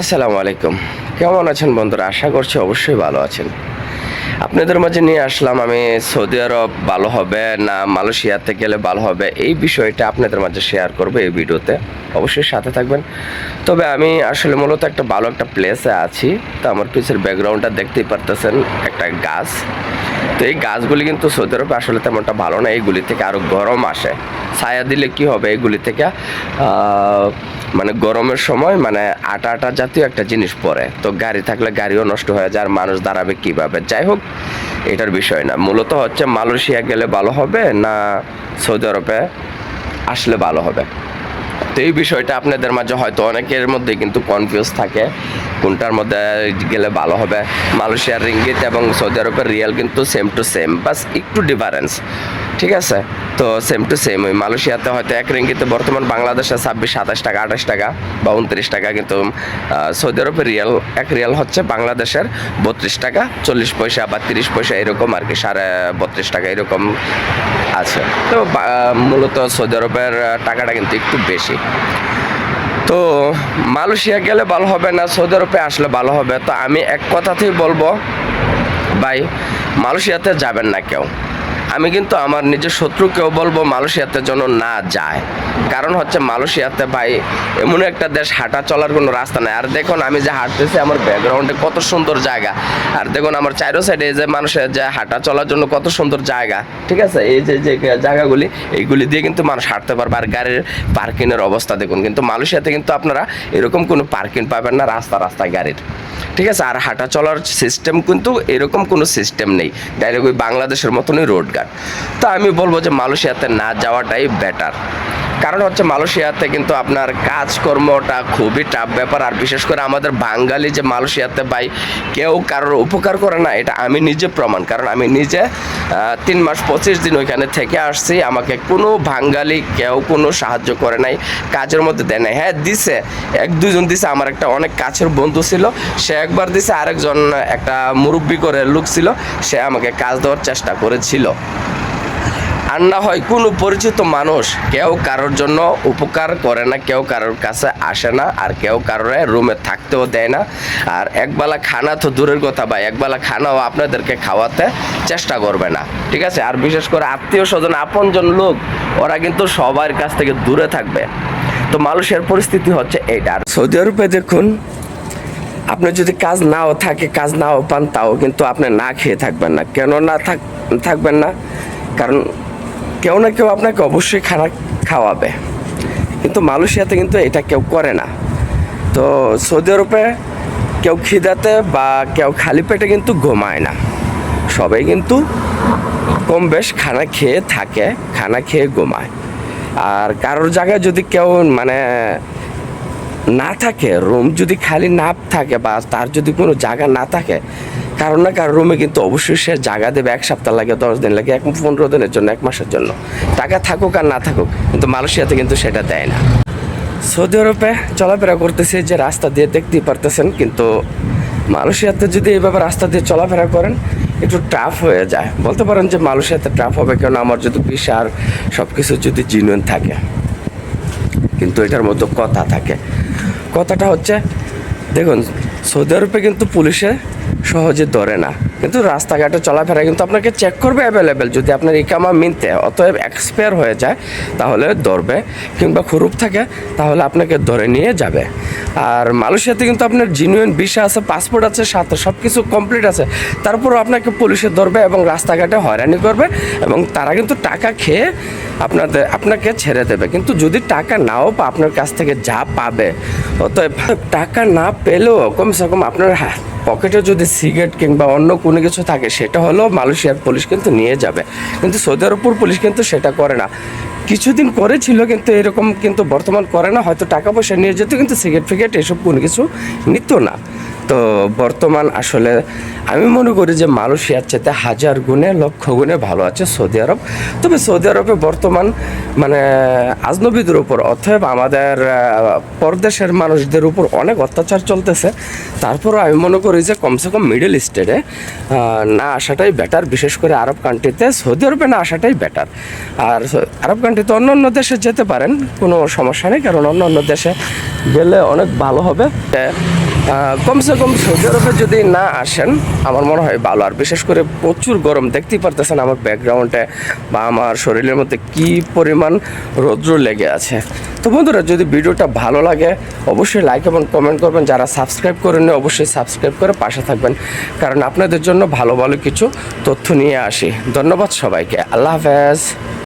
আসসালামু আলাইকুম। কেমন আছেন বন্ধুরা? আশা করছি অবশ্যই ভালো আছেন। আপনাদের মাঝে নিয়ে আসলাম আমি সৌদি আরব ভালো হবে না মালয়েশিয়াতে গেলে ভালো হবে এই বিষয়টা আপনাদের মাঝে শেয়ার করব এই ভিডিওতে। অবশ্যই সাথে থাকবেন। তবে আমি আসলে মূলত একটা ভালো একটা প্লেসে আছি। তো আমার পিছের ব্যাকগ্রাউন্ডটা দেখতেই পারতেছেন, একটা গাছ। তো এই গাছগুলি কিন্তু সৌদি আরবে আসলে তেমনটা ভালো না। এইগুলি থেকে আরও গরম আসে। ছায়া দিলে কি হবে এগুলি থেকে মানে গরমের সময় মানে আটা আটা জাতীয় একটা জিনিস পরে তো গাড়ি থাকলে গাড়িও নষ্ট হয়ে যায়, আর মানুষ দাঁড়াবে কীভাবে? যাই হোক, এটার বিষয় না। মূলত হচ্ছে মালয়েশিয়া গেলে ভালো হবে না সৌদি আরবে আসলে ভালো হবে? তো এই বিষয়টা আপনাদের মাঝে হয়তো অনেকের মধ্যে কিন্তু কনফিউজ থাকে। কোনটার মধ্যে গেলে ভালো হবে? মালয়েশিয়ার রিঙ্গিত এবং সৌদি আরবের রিয়াল কিন্তু সেম টু সেম বাস একটু ডিফারেন্স ঠিক আছে? তো সেম টু সেম ওই মালয়েশিয়াতে হয়তো এক রিঙ্গিতে বর্তমান বাংলাদেশে ছাব্বিশ, সাতাশ টাকা, আঠাশ টাকা বা উনত্রিশ টাকা কিন্তু সৌদি আরবের রিয়াল, এক রিয়াল হচ্ছে বাংলাদেশের বত্রিশ টাকা, চল্লিশ পয়সা বা তিরিশ পয়সা এরকম আর কি, সাড়ে বত্রিশ টাকা এরকম আছে। তো মূলত সৌদি আরবের টাকাটা কিন্তু একটু বেশি। তো মালয়েশিয়া গেলে ভালো হবে না, সৌদি আরবে আসলে ভালো হবে। তো আমি এক কথাতেই বলব, ভাই, মালয়েশিয়াতে যাবেন না কেউ। আমি কিন্তু আমার নিজের শত্রুকেও বলব মালয়েশিয়াতে যেন না যায়। কারণ হচ্ছে মালয়েশিয়াতে ভাই এমন একটা দেশ, হাঁটা চলার কোনো রাস্তা নেই। আর দেখুন আমি যে হাঁটতেছি, আমার ব্যাকগ্রাউন্ডে কত সুন্দর জায়গা। আর দেখুন আমার চাইরো সাইডে যে মানুষের যে হাঁটা চলার জন্য কত সুন্দর জায়গা, ঠিক আছে? এই যে যে জায়গাগুলি, এইগুলি দিয়ে কিন্তু মানুষ হাঁটতে পারবে। আর গাড়ির পার্কিংয়ের অবস্থা দেখুন, কিন্তু মালয়েশিয়াতে কিন্তু আপনারা এরকম কোনো পার্কিং পাবেন না, রাস্তা, রাস্তায় গাড়ির। ঠিক আছে? আর হাঁটা চলার সিস্টেম কিন্তু এরকম কোনো সিস্টেম নেই। ডাইরেক্ট ওই বাংলাদেশের মতনই রোড গার্ড তো আমি বলব যে মালয়েশিয়াতে না যাওয়াটাই বেটার কারণ হচ্ছে মালয়েশিয়াতে কিন্তু আপনার কাজকর্মটা খুবই টাফ ব্যাপার। আর বিশেষ করে আমাদের বাঙালি যে মালয়েশিয়াতে ভাই, কেউ কারোর উপকার করে না, এটা আমি নিজে প্রমাণ। কারণ আমি নিজে তিন মাস পঁচিশ দিন ওইখানে থেকে আসছি, আমাকে কোনো বাঙালি কেউ কোনো সাহায্য করে নাই, কাজের মধ্যে দেয় নাই। হ্যাঁ দিছে, এক দুজন দিছে, আমার একটা অনেক কাছের বন্ধু ছিল, সে একবার দিছে, আরেকজন একটা মুরব্বি করে লোক ছিল, সে আমাকে কাজ দেওয়ার চেষ্টা করেছিল। আর না হয় কোনো পরিচিত মানুষ, কেউ কারোর জন্য উপকার করে না, কেউ কারোর কাছে আসে না, আর কেউ কারোর রুমে থাকতেও দেয় না। আর একবেলা খানা তো দূরের কথা ভাই, একবেলা খানাও আপনাদেরকে খাওয়াতে চেষ্টা করবে না, ঠিক আছে? আর বিশেষ করে আত্মীয় স্বজন, আপনজন লোক, ওরা কিন্তু সবার কাছ থেকে দূরে থাকবে। তো মানুষের পরিস্থিতি হচ্ছে এইটা। আর সৌদি আরবে দেখুন আপনার যদি কাজ নাও থাকে, কাজ নাও পান, তাও কিন্তু আপনি না খেয়ে থাকবেন না। কেন না থাক, থাকবেন না? কারণ কেউ না কেউ আপনাকে অবশ্যই খানা খাওয়াবে। কিন্তু মালয়েশিয়াতে কিন্তু এটা কেউ করে না। তো সৌদি আরবে কেউ খিদাতে বা কেউ খালি পেটে কিন্তু ঘুমায় না। সবাই কিন্তু কম বেশ খানা খেয়ে থাকে, খানা খেয়ে ঘুমায়। আর কারোর জায়গায় যদি কেউ মানে না থাকে, রুম যদি খালি না থাকে বা তার যদি কোনো জায়গা না থাকে কারণ না কারও রুমে কিন্তু অবশ্যই সে জায়গা দেবে এক সপ্তাহ লাগে, দশ দিন লাগে এক পনেরো দিনের জন্য, এক মাসের জন্য। টাকা থাকুক আর না থাকুক, কিন্তু মালয়েশিয়াতে কিন্তু সেটা দেয় না। সৌদি আরবে চলাফেরা করতেছে যে রাস্তা দিয়ে দেখতেই পারতেছেন, কিন্তু মালয়েশিয়াতে যদি এইভাবে রাস্তা দিয়ে চলাফেরা করেন, একটু টাফ হয়ে যায়। বলতে পারেন যে মালয়েশিয়াতে টাফ হবে কেন? আমার যদি ভিসা আর সব কিছু যদি জিনুইন থাকে। কিন্তু এটার মধ্যে কথা থাকে। কথাটা হচ্ছে, দেখুন, সৌদি আরবে কিন্তু পুলিশে সহজে ধরে না। কিন্তু রাস্তাঘাটে চলাফেরা কিন্তু আপনাকে চেক করবে অ্যাভেলেবেল যদি আপনার ইকামা মিনতে, অতএব এক্সপায়ার হয়ে যায়, তাহলে ধরবে। কিংবা খুরুপ থাকে, তাহলে আপনাকে ধরে নিয়ে যাবে। আর মালয়েশিয়াতে কিন্তু আপনার জিনুইন ভিসা আছে পাসপোর্ট আছে, সাথে সব কিছু কমপ্লিট আছে। তারপরও আপনাকে পুলিশে ধরবে এবং রাস্তাঘাটে হয়রানি করবে এবং তারা কিন্তু টাকা খেয়ে আপনাদের, আপনাকে ছেড়ে দেবে। কিন্তু যদি টাকা নাও আপনার কাছ থেকে যা পাবে, অতএব টাকা না পেলেও কমসে কম আপনার হা- পকেটে যদি সিগারেট কিংবা অন্য কোনো কিছু থাকে, সেটা হলো মালয়েশিয়ার পুলিশ কিন্তু নিয়ে যাবে। কিন্তু সৌদি আরবপুর পুলিশ কিন্তু সেটা করে না। কিছুদিন করেছিল কিন্তু এরকম কিন্তু বর্তমান করে না, হয়তো টাকা পয়সা নিয়ে যেত, কিন্তু সিগারেট ফিগারেট এসব কোনো কিছু নিত না। তো বর্তমান আসলে আমি মনে করি যে মালয়েশিয়ার চেতে হাজার গুণে, লক্ষ গুণে ভালো আছে সৌদি আরব। তবে সৌদি আরবে বর্তমান মানে আজনবীদের উপর অতএব আমাদের পরদেশের মানুষদের উপর অনেক অত্যাচার চলতেছে। তারপরও আমি মনে করি যে কমসে কম মিডল স্টেটে না আসাটাই বেটার বিশেষ করে আরব কান্ট্রিতে সৌদি আরবে না আসাটাই বেটার আর আরব কান্ট্রিতে অন্য অন্য দেশে যেতে পারেন, কোনো সমস্যা নেই, কারণ অন্য অন্য দেশে গেলে অনেক ভালো হবে। কমসে কম সৌদি আরবে যদি না আসেন, আমার মনে হয় ভালো। আর বিশেষ করে প্রচুর গরম, দেখতেই পারতেছেন আমার ব্যাকগ্রাউন্ডে বা আমার শরীরের মধ্যে কি পরিমাণ রৌদ্র লেগে আছে। তো বন্ধুরা, যদি ভিডিওটা ভালো লাগে, অবশ্যই লাইক এবং কমেন্ট করবেন। যারা সাবস্ক্রাইব করেন অবশ্যই সাবস্ক্রাইব করে পাশে থাকবেন। কারণ আপনাদের জন্য ভালো ভালো কিছু তথ্য নিয়ে আসি। ধন্যবাদ সবাইকে। আল্লাহ হাফেজ।